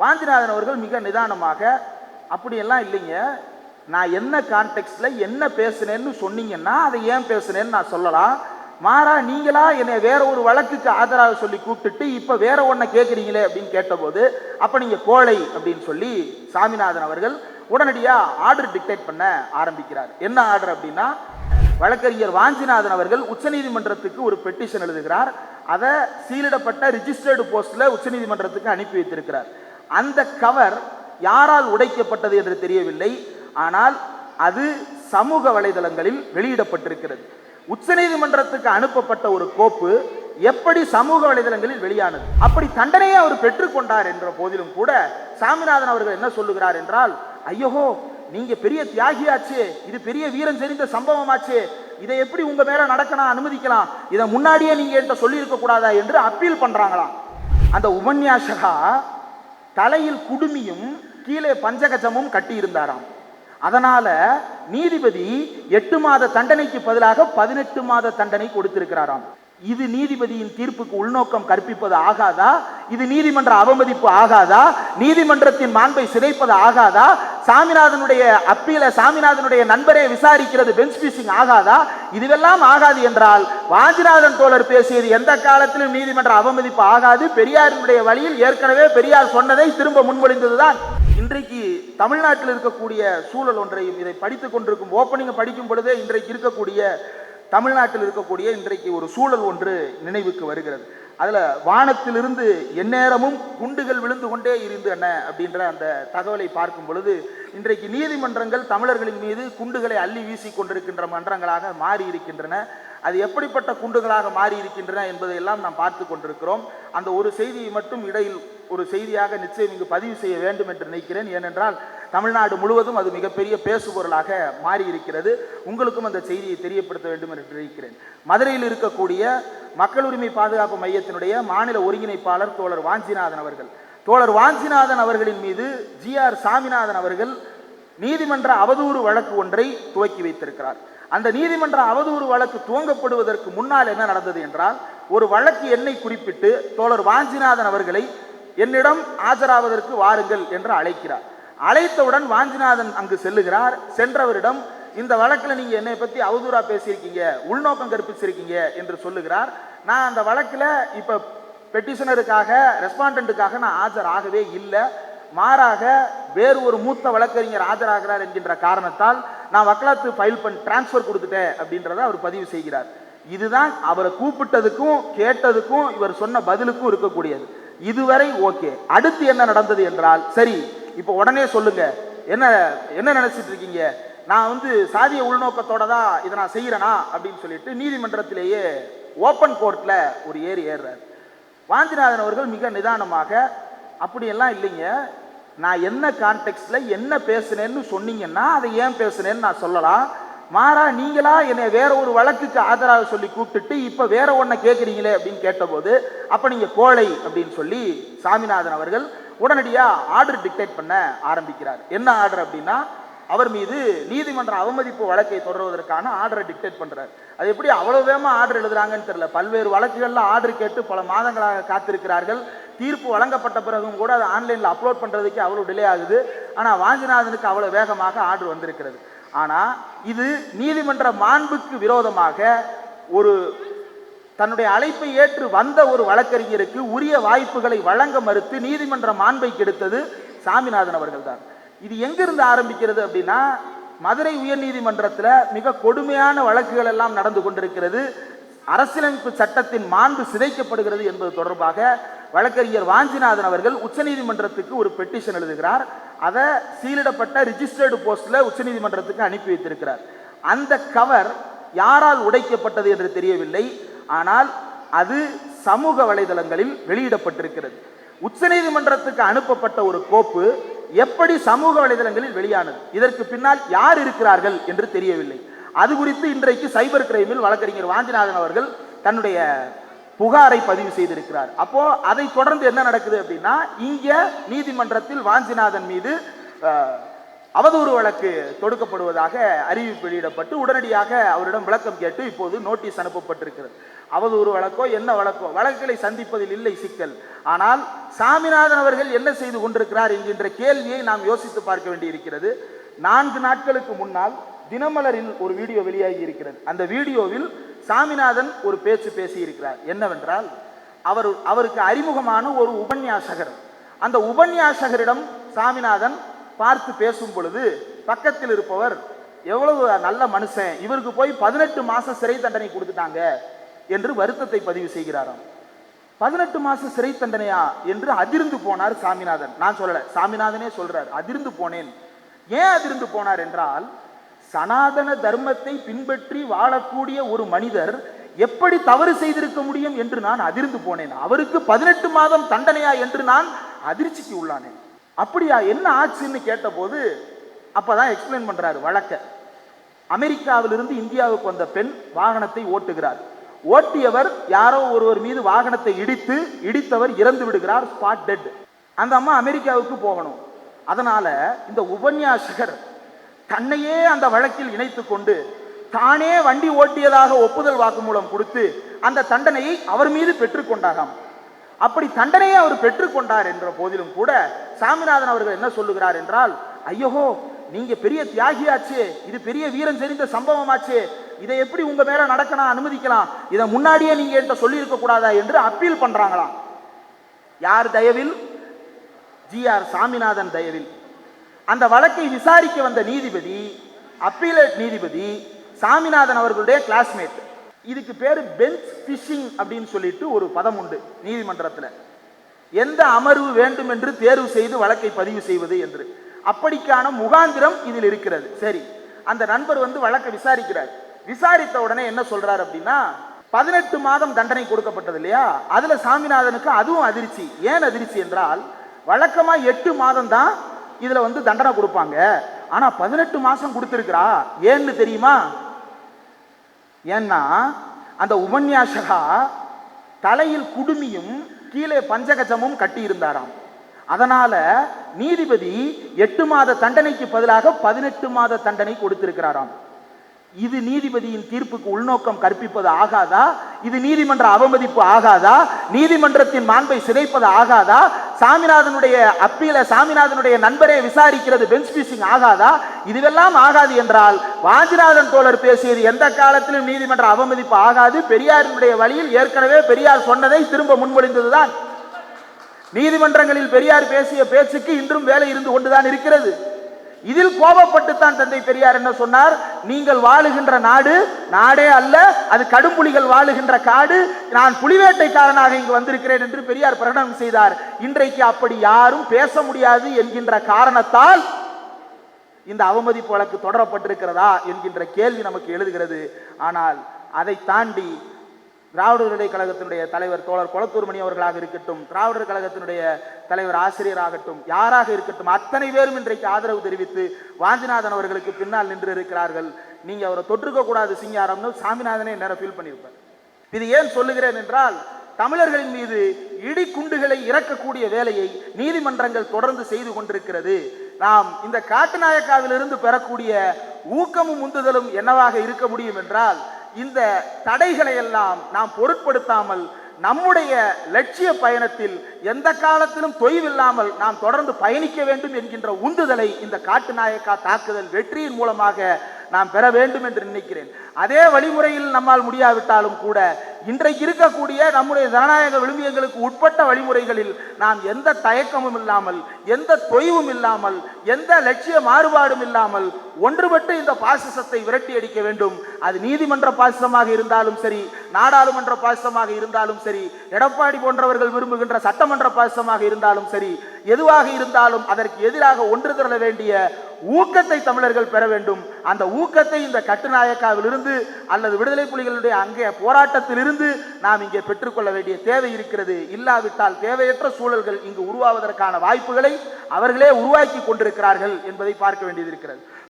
வாஞ்சிநாதன் அவர்கள் மிக நிதானமாக அப்படியெல்லாம் இல்லைங்க. நான் என்ன கான்டெக்ட்ல என்ன பேசுனேன்னு சொன்னீங்கன்னா அதை ஏன் பேசுனேன்னு நான் சொல்லலாம். மாறா நீங்களா என்னை வேற ஒரு வழக்குக்கு ஆதரவு சொல்லி கூப்பிட்டுட்டு இப்ப வேற ஒன்றை கேட்குறீங்களே அப்படின்னு கேட்டபோது அப்ப நீங்க கோழை அப்படின்னு சொல்லி சாமிநாதன் அவர்கள் உடனடியா ஆர்டர் டிக்டேட் பண்ண ஆரம்பிக்கிறார். என்ன ஆர்டர் அப்படின்னா வழக்கறிஞர் வாஞ்சிநாதன் அவர்கள் உச்சநீதிமன்றத்துக்கு ஒரு பெட்டிஷன் எழுதுகிறார். அதை சீலிடப்பட்ட ரிஜிஸ்டர்டு போஸ்ட்ல உச்சநீதிமன்றத்துக்கு அனுப்பி வைத்திருக்கிறார். அந்த கவர் யாரால் உடைக்கப்பட்டது என்று தெரியவில்லை. ஆனால் அது சமூக வலைதளங்களில் வெளியிடப்பட்டிருக்கிறது. உச்சநீதிமன்றத்துக்கு அனுப்பப்பட்ட ஒரு கோப்பு எப்படி சமூக வலைதளங்களில் வெளியானது? அப்படி தண்டனையை அவர் பெற்றுக்கொண்டார் என்ற போதிலும் கூட சாமிநாதன் அவர்கள் என்ன சொல்லுகிறார் என்றால் ஐயோ நீங்க பெரிய தியாகியாச்சே இது பெரிய வீரம் தெரிந்த சம்பவமாச்சே இதை எப்படி உங்க மேல நடக்கணும் அனுமதிக்கலாம் இதை முன்னாடியே நீங்க என்கிட்ட சொல்லியிருக்க கூடாதா? என்று அப்பீல் பண்றாங்களாம். அந்த உபன்யாசகா தலையில் குடுமியும் கீழே பஞ்சகஜமும் கட்டியிருந்தாராம். அதனால நீதிபதி எட்டு மாத தண்டனைக்கு பதிலாக பதினெட்டு மாத தண்டனை கொடுத்திருக்கிறாராம். இது நீதிபதியின் தீர்ப்புக்கு உள்நோக்கம் கற்பிப்பது ஆகாதா? இது நீதிமன்ற அவமதிப்பு ஆகாதா? நீதிமன்றத்தின் மாண்பை சிதைப்பது ஆகாதா? சாமிநாதனுடைய அப்பீல சாமிநாதனுடைய நண்பரே விசாரிக்கிறது பெஞ்ச் பீசிங் ஆகாதா? இதுவெல்லாம் ஆகாது என்றால் வாஞ்சிநாதன் தோழர் பேசியது எந்த காலத்திலும் நீதிமன்ற அவமதிப்பு ஆகாது. பெரியாரினுடைய வழியில் ஏற்கனவே பெரியார் சொன்னதை திரும்ப முன்மொழிந்ததுதான். இன்றைக்கு தமிழ்நாட்டில் இருக்கக்கூடிய சூழல் ஒன்றையும் இதை படித்துக் கொண்டிருக்கும் ஓப்பனிங் படிக்கும் பொழுதே இன்றைக்கு இருக்கக்கூடிய தமிழ்நாட்டில் இருக்கக்கூடிய இன்றைக்கு ஒரு சூழல் ஒன்று நினைவுக்கு வருகிறது. அதில் வானத்திலிருந்து எந்நேரமும் குண்டுகள் விழுந்து கொண்டே இருந்தன அப்படின்ற அந்த தகவலை பார்க்கும் பொழுது இன்றைக்கு நீதிமன்றங்கள் தமிழர்களின் மீது குண்டுகளை அள்ளி வீசி கொண்டிருக்கின்ற மன்றங்களாக மாறி இருக்கின்றன அது எப்படிப்பட்ட குண்டுகளாக மாறி இருக்கின்றன என்பதையெல்லாம் நாம் பார்த்து கொண்டிருக்கிறோம். அந்த ஒரு செய்தியை மட்டும் இடையில் ஒரு செய்தியாக நிச்சயம் இங்கு பதிவு செய்ய வேண்டும் என்று நினைக்கிறேன். ஏனென்றால் தமிழ்நாடு முழுவதும் அது மிகப்பெரிய பேசுபொருளாக மாறி இருக்கிறது உங்களுக்கும் அந்த செய்தியை தெரியப்படுத்த வேண்டும் என்று நினைக்கிறேன். மதுரையில் இருக்கக்கூடிய மக்கள் உரிமை பாதுகாப்பு மையத்தினுடைய மாநில ஒருங்கிணைப்பாளர் தோழர் வாஞ்சிநாதன் அவர்கள். தோழர் வாஞ்சிநாதன் அவர்களின் மீது ஜி ஆர் சாமிநாதன் அவர்கள் நீதிமன்ற அவதூறு வழக்கு ஒன்றை துவக்கி வைத்திருக்கிறார். அந்த நீதிமன்ற அவதூறு வழக்கு துவங்கப்படுவதற்கு முன்னால் என்ன நடந்தது என்றால் ஒரு வழக்கு என்னை குறிப்பிட்டு தோழர் வாஞ்சிநாதன் அவர்களை என்னிடம் ஆஜராவதற்கு வாருங்கள் என்று அழைக்கிறார். அழைத்தவுடன் வாஞ்சிநாதன் அங்கு செல்லுகிறார். சென்றவரிடம் இந்த வழக்கில் நீங்கள் என்னை பற்றி அவதூறாக பேசியிருக்கீங்க உள்நோக்கம் கற்பிச்சிருக்கீங்க என்று சொல்லுகிறார். நான் அந்த வழக்கில் இப்போ பெட்டிஷனருக்காக ரெஸ்பாண்டண்ட்டுக்காக நான் ஆஜராகவே இல்லை. மாறாக வேறு ஒரு மூத்த வழக்கறிஞர் ஆஜராகிறார் என்கின்ற காரணத்தால் நான் வக்கலாத்து ஃபைல் பண்ணி டிரான்ஸ்ஃபர் கொடுத்துட்டேன் அப்படின்றத அவர் பதிவு செய்கிறார். இதுதான் அவரை கூப்பிட்டதுக்கும் கேட்டதுக்கும் இவர் சொன்ன பதிலுக்கும் இருக்கக்கூடியது. இதுவரை ஓகே. அடுத்து என்ன நடந்தது என்றால் சரி இப்போ உடனே சொல்லுங்க. என்ன என்ன நினைச்சிட்டு இருக்கீங்க? நான் வந்து சாதிய உள்நோக்கத்தோட தான் இதை நான் செய்யறேனா அப்படின்னு சொல்லிட்டு நீதிமன்றத்திலேயே ஓப்பன் கோர்ட்ல ஒரு ஏறி ஏறுறாரு. வாஞ்சிநாதன் அவர்கள் மிக நிதானமாக அப்படியெல்லாம் இல்லைங்க. நான் என்ன கான்டெக்ட்ல என்ன பேசுனேன்னு சொன்னீங்கன்னா அதை ஏன் பேசுனேன்னு நான் சொல்லலாம். மாறா நீங்களா என்னை வேற ஒரு வழக்குக்கு ஆதரவு சொல்லி கூப்பிட்டுட்டு இப்ப வேற ஒன்றை கேட்குறீங்களே அப்படின்னு கேட்டபோது அப்ப நீங்க கோழை அப்படின்னு சொல்லி சாமிநாதன் அவர்கள் உடனடியாக ஆர்டர் டிக்டேட் பண்ண ஆரம்பிக்கிறார். என்ன ஆர்டர் அப்படின்னா அவர் மீது நீதிமன்ற அவமதிப்பு வழக்கை தொடர்வதற்கான ஆர்டரை டிக்டேட் பண்ணுறார் அது எப்படி அவ்வளோ வேகமாக ஆர்டர் எழுதுறாங்கன்னு தெரியல. பல்வேறு வழக்குகளில் ஆர்டர் கேட்டு பல மாதங்களாக காத்திருக்கிறார்கள். தீர்ப்பு வழங்கப்பட்ட பிறகும் கூட அதை ஆன்லைனில் அப்லோட் பண்ணுறதுக்கு அவ்வளோ டிலே ஆகுது. ஆனால் வாஞ்சிநாதனுக்கு அவ்வளோ வேகமாக ஆர்டர் வந்திருக்கிறது. ஆனால் இது நீதிமன்ற மாண்புக்கு விரோதமாக ஒரு தன்னுடைய அழைப்பை ஏற்று வந்த ஒரு வழக்கறிஞருக்கு உரிய வாய்ப்புகளை வழங்க மறுத்து நீதிமன்ற மாண்பை கெடுத்தது சாமிநாதன் அவர்கள் தான் இது எங்கிருந்து ஆரம்பிக்கிறது அப்படின்னா மதுரை உயர்நீதிமன்றத்தில் மிக கொடுமையான வழக்குகள் எல்லாம் நடந்து கொண்டிருக்கிறது. அரசியலமைப்பு சட்டத்தின் மாண்பு சிதைக்கப்படுகிறது என்பது தொடர்பாக வழக்கறிஞர் வாஞ்சிநாதன் அவர்கள் உச்சநீதிமன்றத்துக்கு ஒரு பெட்டிஷன் எழுதுகிறார். அதை சீலிடப்பட்ட ரிஜிஸ்டர்டு போஸ்டில் உச்சநீதிமன்றத்துக்கு அனுப்பி வைத்திருக்கிறார். அந்த கவர் யாரால் உடைக்கப்பட்டது என்று தெரியவில்லை. ஆனால் அது சமூக வலைதளங்களில் வெளியிடப்பட்டிருக்கிறது. உச்சநீதிமன்றத்துக்கு அனுப்பப்பட்ட ஒரு கோப்பு எப்படி சமூக வலைதளங்களில் வெளியானது? இதற்கு பின்னால் யார் இருக்கிறார்கள் என்று தெரியவில்லை. அது குறித்து இன்றைக்கு சைபர் கிரைமில் வழக்கறிஞர் வாஞ்சிநாதன் அவர்கள் தன்னுடைய புகாரை பதிவு செய்திருக்கிறார். அப்போ அதை தொடர்ந்து என்ன நடக்குது அப்படின்னா இங்க நீதிமன்றத்தில் வாஞ்சிநாதன் மீது அவதூறு வழக்கு தொடுக்கப்படுவதாக அறிவிப்பு வெளியிடப்பட்டு உடனடியாக அவரிடம் விளக்கம் கேட்டு இப்போது நோட்டீஸ் அனுப்பப்பட்டிருக்கிறது. அவதூறு வழக்கோ என்ன வழக்கோ? வழக்குகளை சந்திப்பதில் இல்லை சிக்கல். ஆனால் சாமிநாதன் அவர்கள் என்ன செய்து கொண்டிருக்கிறார் என்கின்ற கேள்வியை நாம் யோசித்து பார்க்க வேண்டியிருக்கிறது. நான்கு நாட்களுக்கு முன்னால் தினமலரில் ஒரு வீடியோ வெளியாகி இருக்கிறது. அந்த வீடியோவில் சாமிநாதன் ஒரு பேச்சு பேசியிருக்கிறார். என்னவென்றால் அவர் அவருக்கு அறிமுகமான ஒரு உபன்யாசகர். அந்த உபன்யாசகரிடம் சாமிநாதன் பார்த்து பேசும் பொழுது பக்கத்தில் இருப்பவர் எவ்வளவு நல்ல மனுஷன். இவருக்கு போய் பதினெட்டு மாசம் சிறை தண்டனை கொடுத்துட்டாங்க. என்று வருத்தத்தை பதிவு செய்கிறாராம். பதினெட்டு மாச சிறை தண்டனையா என்று அதிர்ந்து போனார் சாமிநாதன். நான் சொல்லல சாமிநாதனே சொல்றார் அதிர்ந்து போனேன். ஏன் அதிர்ந்து போனார் என்றால் சனாதன தர்மத்தை பின்பற்றி வாழக்கூடிய ஒரு மனிதர் எப்படி தவறு செய்திருக்க முடியும் என்று நான் அதிர்ந்து போனேன். அவருக்கு பதினெட்டு மாதம் தண்டனையா என்று நான் அதிர்ச்சிக்கு உள்ளானேன். அப்படியா என்ன ஆச்சுன்னு கேட்டபோது அப்பதான் எக்ஸ்பிளைன் பண்றாரு வழக்க. அமெரிக்காவிலிருந்து இந்தியாவுக்கு வந்த பெண் வாகனத்தை ஓட்டுகிறார். ஓட்டியவர் யாரோ ஒருவர் மீது வாகனத்தை இடித்து இடித்தவர் இறந்து விடுகிறார் ஸ்பாட் டெட் அந்த அம்மா அமெரிக்காவுக்கு போகணும். அதனால இந்த உபன்யாசகர் தன்னையே அந்த வழக்கில் இணைத்து கொண்டு தானே வண்டி ஓட்டியதாக ஒப்புதல் வாக்குமூலம் கொடுத்து அந்த தண்டனையை அவர் மீது பெற்றுக்கொண்டாராம் அப்படி தண்டனையை அவர் பெற்றுக்கொண்டார் என்ற போதிலும் கூட சாமிநாதன் அவர்கள் என்ன சொல்லுகிறார் என்றால் ஐயோ நீங்க பெரிய தியாகியாச்சே இது பெரிய வீரன் தெரிந்த சம்பவமாச்சே இதை எப்படி உங்க மேல நடக்க அனுமதிக்கலாம்? இதை முன்னாடியே நீங்க என்கிட்ட சொல்லி இருக்க கூடாதா என்று அப்பீல் பண்றாங்களாம். யார் தயவில்? ஜி ஆர் சாமிநாதன் தயவில். அந்த வழக்கை விசாரிக்க வந்த நீதிபதி அப்பீலேட் நீதிபதி சாமிநாதன் அவர்களுடைய கிளாஸ்மேட் இதுக்கு பேர் பெஞ்ச் ஃபிஷிங் அப்படின்னு சொல்லிட்டு ஒரு பதம் உண்டு நீதிமன்றத்தில். எந்த அமர்வு வேண்டும் என்று தேர்வு செய்து வழக்கை பதிவு செய்வது என்று. அப்படிக்கான முகாந்திரம் இதில் இருக்கிறது. சரி அந்த நண்பர் வந்து வழக்கை விசாரிக்கிறார். விசாரித்த உடனே என்ன சொல்றாரு அப்படின்னா பதினெட்டு மாதம் தண்டனை கொடுக்கப்பட்டது இல்லையா? அதுல சாமிநாதனுக்கு அதுவும் அதிர்ச்சி. ஏன் அதிர்ச்சி என்றால் வழக்கமா எட்டு மாதம் தான் இதுல வந்து தண்டனை கொடுப்பாங்க. ஆனா பதினெட்டு மாசம் கொடுத்திருக்கிறா. ஏன்னு தெரியுமா? ஏன்னா அந்த உபன்யாசகா தலையில் குடுமியும் கீழே பஞ்சகஜமும் கட்டி இருந்தாராம் அதனால நீதிபதி எட்டு மாத தண்டனைக்கு பதிலாக பதினெட்டு மாத தண்டனை கொடுத்திருக்கிறாராம். இது நீதிபதியின் தீர்ப்புக்கு உள்நோக்கம் கற்பிப்பது ஆகாதா? இது நீதிமன்ற அவமதிப்பு ஆகாதா? நீதிமன்றத்தின் மாண்பை சிதைப்பது ஆகாதா? சாமிநாதனுடைய அப்பீல சாமிநாதனுடைய நண்பரே விசாரிக்கிறது பெஞ்ச் பீசிங் ஆகாதா? இதுவெல்லாம் ஆகாது என்றால் வாஞ்சிநாதன் தோழர் பேசியது எந்த காலத்திலும் நீதிமன்ற அவமதிப்பு ஆகாது. பெரியாரினுடைய வழியில் ஏற்கனவே பெரியார் சொன்னதை திரும்ப முன்மொழிந்ததுதான். நீதிமன்றங்களில் பெரியார் பேசிய பேச்சுக்கு இன்றும் வேலை இருந்து கொண்டுதான் இருக்கிறது. இதில் கோபப்பட்டு தான் தந்தை பெரியார் என்ன சொன்னார்? நீங்கள் வாழுகின்ற நாடு நாடே அல்ல அது கடும்புலிகள் வாழுகின்ற காடு. நான் புலிவேட்டைக்காரனாக இங்கு வந்திருக்கிறேன் என்று பெரியார் பிரகடனம் செய்தார். இன்றைக்கு அப்படி யாரும் பேச முடியாது என்கின்ற காரணத்தால் இந்த அவமதிப்பு வழக்கு தொடரப்பட்டிருக்கிறதா என்கின்ற கேள்வி நமக்கு எழுதுகிறது. ஆனால் அதை தாண்டி திராவிடர் இடைக் கழகத்தினுடைய தலைவர் தோழர் கொளத்தூர்மணி அவர்களாக இருக்கட்டும் திராவிடர் கழகத்தினுடைய தலைவர் ஆசிரியராகட்டும் யாராக இருக்கட்டும் அத்தனை பேரும் இன்றைக்கு ஆதரவு தெரிவித்து வாஞ்சிநாதன் அவர்களுக்கு பின்னால் நின்று இருக்கிறார்கள். நீங்க அவரை தொற்றுக்க கூடாது சிங்காரம்னு சாமிநாதனே நேரம் ஃபீல் பண்ணியிருப்பார். இது ஏன் சொல்லுகிறேன் என்றால் தமிழர்களின் மீது இடி குண்டுகளை இறக்கக்கூடிய வேலையை நீதிமன்றங்கள் தொடர்ந்து செய்து கொண்டிருக்கிறது. நாம் இந்த காட்டுநாயக்காவிலிருந்து பெறக்கூடிய ஊக்கமும் உந்துதலும் என்னவாக இருக்க முடியும் என்றால் இந்த தடைகளை எல்லாம் நாம் பொருட்படுத்தாமல் நம்முடைய லட்சிய பயணத்தில் எந்த காலத்திலும் தொய்வில்லாமல் நாம் தொடர்ந்து பயணிக்க வேண்டும் என்கின்ற உந்துதலை இந்த காட்டுநாயக்கா தாக்குதல் வெற்றியின் மூலமாக நாம் பெற வேண்டும் என்று நினைக்கிறேன். அதே வழிமுறையில் நம்மால் முடியாவிட்டாலும் கூட இன்றைக்கு இருக்கக்கூடிய நம்முடைய ஜனநாயக விழுமியங்களுக்கு உட்பட்ட வழிமுறைகளில் நாம் எந்த தயக்கமும் இல்லாமல் எந்த தொய்வும் இல்லாமல் எந்த லட்சிய மாறுபாடும் இல்லாமல் ஒன்றுபட்டு இந்த பாசிசத்தை விரட்டி அடிக்க வேண்டும். அது நீதிமன்ற பாசிசமாக இருந்தாலும் சரி நாடாளுமன்ற பாசிசமாக இருந்தாலும் சரி எடப்பாடி போன்றவர்கள் விரும்புகின்ற சட்டமன்ற பாசிசமாக இருந்தாலும் சரி எதுவாக இருந்தாலும் அதற்கு எதிராக ஒன்று திரள வேண்டிய ஊக்கத்தை தமிழர்கள் பெற வேண்டும். அந்த ஊக்கத்தை இந்த கட்டுநாயக்காவிலிருந்து அல்லது விடுதலை புலிகளுடைய அங்கே போராட்டத்திலிருந்து நாம் இங்கே பெற்றுக்கொள்ள வேண்டிய தேவை இருக்கிறது. இல்லாவிட்டால் தேவையற்ற சூழல்கள் இங்கு உருவாவதற்கான வாய்ப்புகளை அவர்களே உருவாக்கி கொண்டிருக்கிறார்கள் என்பதை பார்க்க வேண்டியது இருக்கிறது.